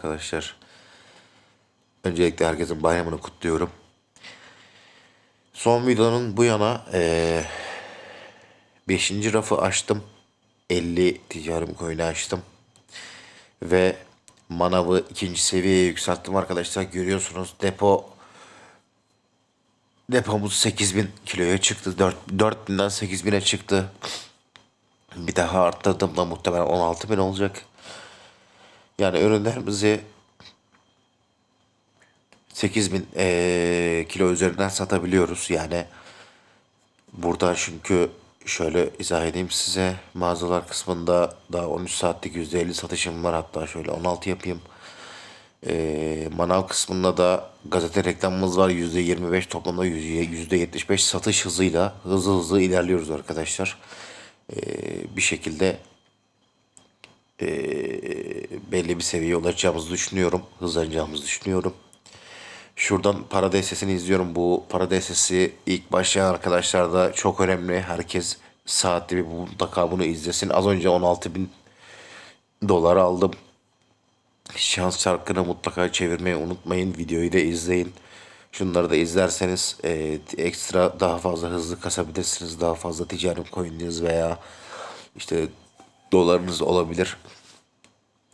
arkadaşlar. Öncelikle herkesin bayramını kutluyorum. Son videonun bu yana 5. rafı açtım. 50 ticari coin'i açtım. Ve manavı ikinci seviyeye yükselttim arkadaşlar. Görüyorsunuz depo depomuz 8000 kiloya çıktı. 4, 4000'den 8000'e çıktı. Bir daha arttırdığımda muhtemelen 16000 olacak. Yani ürünlerimizi 8000 eee kilo üzerinden satabiliyoruz. Yani burada çünkü şöyle izah edeyim size. Mağazalar kısmında daha 13 saatlik %50 satışım var. Hatta şöyle 16 yapayım. Eee manav kısmında da gazete reklamımız var. %25 toplamda %75 satış hızıyla hızlı hızlı ilerliyoruz arkadaşlar. Eee, bir şekilde belli bir seviyeye ulaşacağımızı düşünüyorum. Hızlanacağımızı düşünüyorum. Şuradan para destesini izliyorum. Bu para destesi ilk başlayan arkadaşlar da çok önemli. Herkes saatte bir mutlaka bunu izlesin. Az önce 16 bin dolar aldım. Şans çarkını mutlaka çevirmeyi unutmayın. Videoyu da izleyin. Şunları da izlerseniz e, ekstra daha fazla hızlı kasabilirsiniz. Daha fazla ticari coin'iniz veya işte dolarınız olabilir.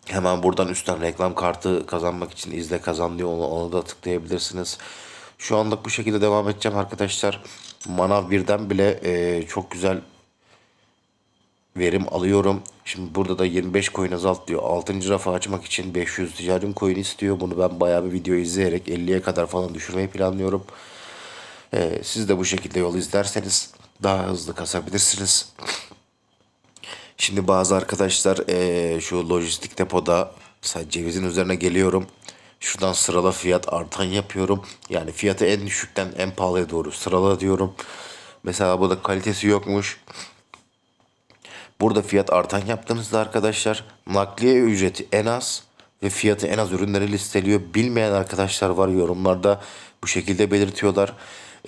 Hemen buradan üstten reklam kartı kazanmak için izle kazan diyor. Onu, onu da tıklayabilirsiniz. Şu anlık bu şekilde devam edeceğim arkadaşlar. Manav birden bile e, çok güzel verim alıyorum. Şimdi burada da 25 coin azalt diyor. 6. rafa açmak için 500 ticari coin istiyor. Bunu ben bayağı bir video izleyerek 50'ye kadar falan düşürmeyi planlıyorum. E, siz de bu şekilde yol izlerseniz daha hızlı kasabilirsiniz. Şimdi bazı arkadaşlar eee, şu lojistik depoda mesela cevizin üzerine geliyorum. Şuradan sırala fiyat artan yapıyorum. Yani fiyatı en düşükten en pahalıya doğru sırala diyorum. Mesela burada kalitesi yokmuş. Burada fiyat artan yaptığınızda arkadaşlar nakliye ücreti en az ve fiyatı en az ürünleri listeliyor. Bilmeyen arkadaşlar var yorumlarda bu şekilde belirtiyorlar.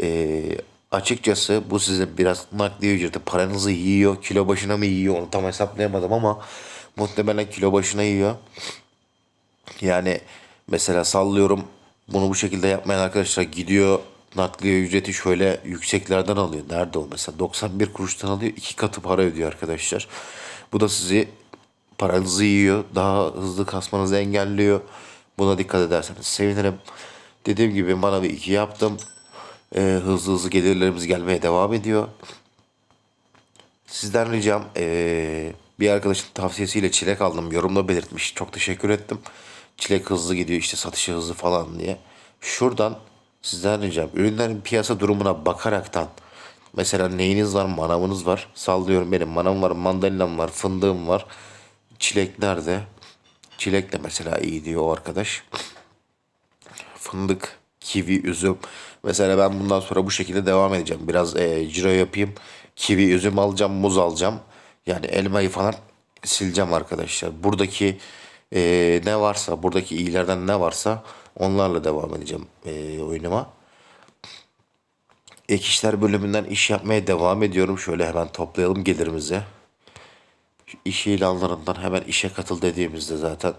Ee, açıkçası bu size biraz nakliye ücreti paranızı yiyor. Kilo başına mı yiyor onu tam hesaplayamadım ama muhtemelen kilo başına yiyor. Yani mesela sallıyorum bunu bu şekilde yapmayan arkadaşlar gidiyor nakliye ücreti şöyle yükseklerden alıyor. Nerede o mesela 91 kuruştan alıyor iki katı para ödüyor arkadaşlar. Bu da sizi paranızı yiyor. Daha hızlı kasmanızı engelliyor. Buna dikkat ederseniz sevinirim. Dediğim gibi bana bir iki yaptım. Ee, hızlı hızlı gelirlerimiz gelmeye devam ediyor. Sizden ricam eee, bir arkadaşın tavsiyesiyle çilek aldım. Yorumda belirtmiş. Çok teşekkür ettim. Çilek hızlı gidiyor işte satışı hızlı falan diye. Şuradan sizden ricam ürünlerin piyasa durumuna bakaraktan mesela neyiniz var manavınız var. Sallıyorum benim manav var mandalinam var fındığım var. Çilek nerede? Çilek de mesela iyi diyor o arkadaş fındık, kivi, üzüm. Mesela ben bundan sonra bu şekilde devam edeceğim. Biraz e, ciro yapayım. Kivi, üzüm alacağım, muz alacağım. Yani elmayı falan sileceğim arkadaşlar. Buradaki e, ne varsa, buradaki iyilerden ne varsa onlarla devam edeceğim e, oyunuma. Ek işler bölümünden iş yapmaya devam ediyorum. Şöyle hemen toplayalım gelirimizi. İş ilanlarından hemen işe katıl dediğimizde zaten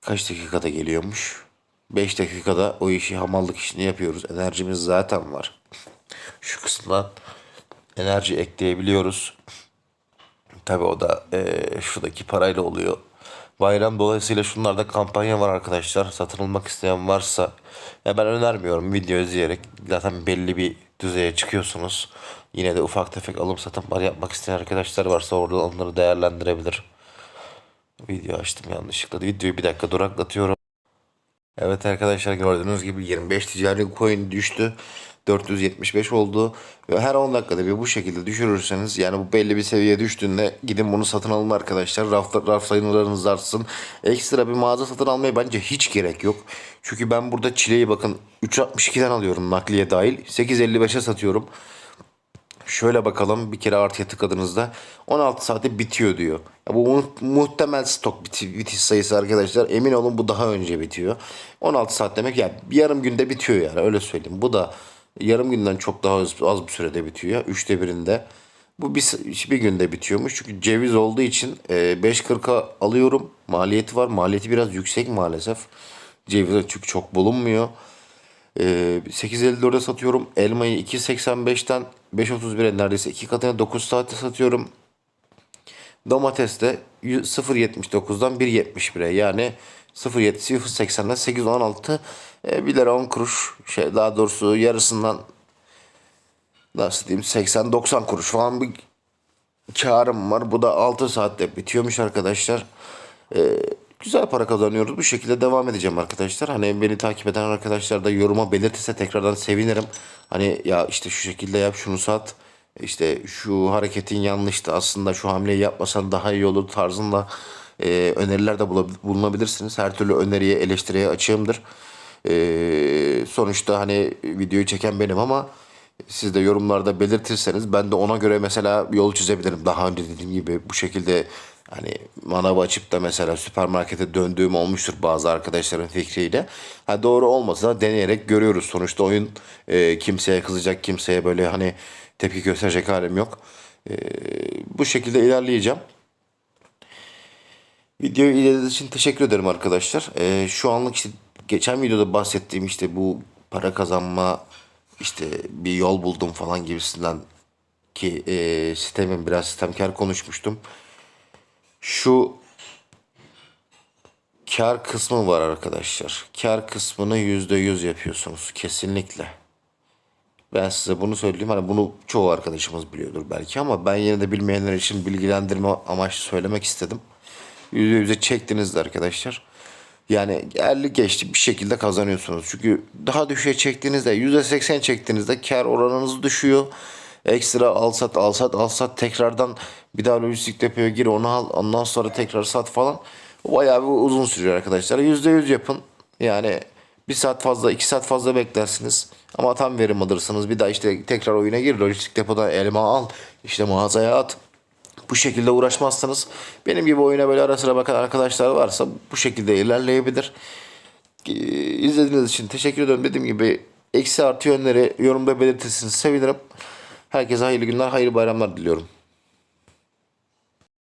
kaç dakikada geliyormuş? 5 dakikada o işi hamallık işini yapıyoruz. Enerjimiz zaten var. Şu kısımdan enerji ekleyebiliyoruz. Tabi o da eee, şuradaki parayla oluyor. Bayram dolayısıyla şunlarda kampanya var arkadaşlar. Satın almak isteyen varsa ya ben önermiyorum video izleyerek. Zaten belli bir düzeye çıkıyorsunuz. Yine de ufak tefek alım satımlar yapmak isteyen arkadaşlar varsa orada onları değerlendirebilir. Video açtım yanlışlıkla. Videoyu bir dakika duraklatıyorum. Evet arkadaşlar gördüğünüz gibi 25 ticari coin düştü. 475 oldu. Ve her 10 dakikada bir bu şekilde düşürürseniz yani bu belli bir seviyeye düştüğünde gidin bunu satın alın arkadaşlar. Raf, raf sayılarınız artsın. Ekstra bir mağaza satın almaya bence hiç gerek yok. Çünkü ben burada çileyi bakın 3.62'den alıyorum nakliye dahil. 8.55'e satıyorum. Şöyle bakalım bir kere artıya tıkladığınızda 16 saate bitiyor diyor. Bu mu- muhtemel stok biti- bitiş sayısı arkadaşlar. Emin olun bu daha önce bitiyor. 16 saat demek ya bir yarım günde bitiyor yani öyle söyleyeyim. Bu da yarım günden çok daha az, az bir sürede bitiyor. Üçte birinde Bu bir, bir günde bitiyormuş. Çünkü ceviz olduğu için e, 5.40'a alıyorum. Maliyeti var. Maliyeti biraz yüksek maalesef. Ceviz çünkü çok bulunmuyor. E, 8.54'e satıyorum. Elmayı 2.85'ten 5.31'e neredeyse iki katına 9 saatte satıyorum. Domates de 0.79'dan 1.71'e yani 0.70 0.80'den 8.16 e, 1 lira 10 kuruş şey daha doğrusu yarısından nasıl diyeyim 80-90 kuruş falan bir karım var. Bu da 6 saatte bitiyormuş arkadaşlar. Ee, güzel para kazanıyoruz. Bu şekilde devam edeceğim arkadaşlar. Hani beni takip eden arkadaşlar da yoruma belirtirse tekrardan sevinirim. Hani ya işte şu şekilde yap şunu sat. İşte şu hareketin yanlıştı aslında şu hamleyi yapmasan daha iyi olur tarzında e, önerilerde bulab- bulunabilirsiniz. Her türlü öneriye eleştiriye açığımdır. Ee, sonuçta hani videoyu çeken benim ama siz de yorumlarda belirtirseniz ben de ona göre mesela yol çizebilirim. Daha önce dediğim gibi bu şekilde hani manavı açıp da mesela süpermarkete döndüğüm olmuştur bazı arkadaşların fikriyle. Ha, doğru olmasa da deneyerek görüyoruz. Sonuçta oyun e, kimseye kızacak, kimseye böyle hani tepki gösterecek halim yok. E, bu şekilde ilerleyeceğim. Videoyu izlediğiniz için teşekkür ederim arkadaşlar. Ee, şu anlık işte geçen videoda bahsettiğim işte bu para kazanma işte bir yol buldum falan gibisinden ki e, sistemin biraz sistemkar konuşmuştum. Şu kar kısmı var arkadaşlar. Kar kısmını yüzde yüz yapıyorsunuz kesinlikle. Ben size bunu söyleyeyim. Hani bunu çoğu arkadaşımız biliyordur belki ama ben yine de bilmeyenler için bilgilendirme amaçlı söylemek istedim. Yüzde yüze çektiğinizde arkadaşlar. Yani yerli geçti bir şekilde kazanıyorsunuz. Çünkü daha düşüğe çektiğinizde yüzde seksen çektiğinizde kar oranınız düşüyor. Ekstra al sat al sat al sat tekrardan bir daha lojistik depoya gir onu al ondan sonra tekrar sat falan. Bayağı bir uzun sürüyor arkadaşlar. Yüzde yüz yapın. Yani bir saat fazla iki saat fazla beklersiniz. Ama tam verim alırsınız. Bir daha işte tekrar oyuna gir. Lojistik depodan elma al. işte mağazaya at bu şekilde uğraşmazsanız benim gibi oyuna böyle ara sıra bakan arkadaşlar varsa bu şekilde ilerleyebilir. Ee, İzlediğiniz için teşekkür ederim. Dediğim gibi eksi artı yönleri yorumda belirtirseniz sevinirim. Herkese hayırlı günler, hayırlı bayramlar diliyorum.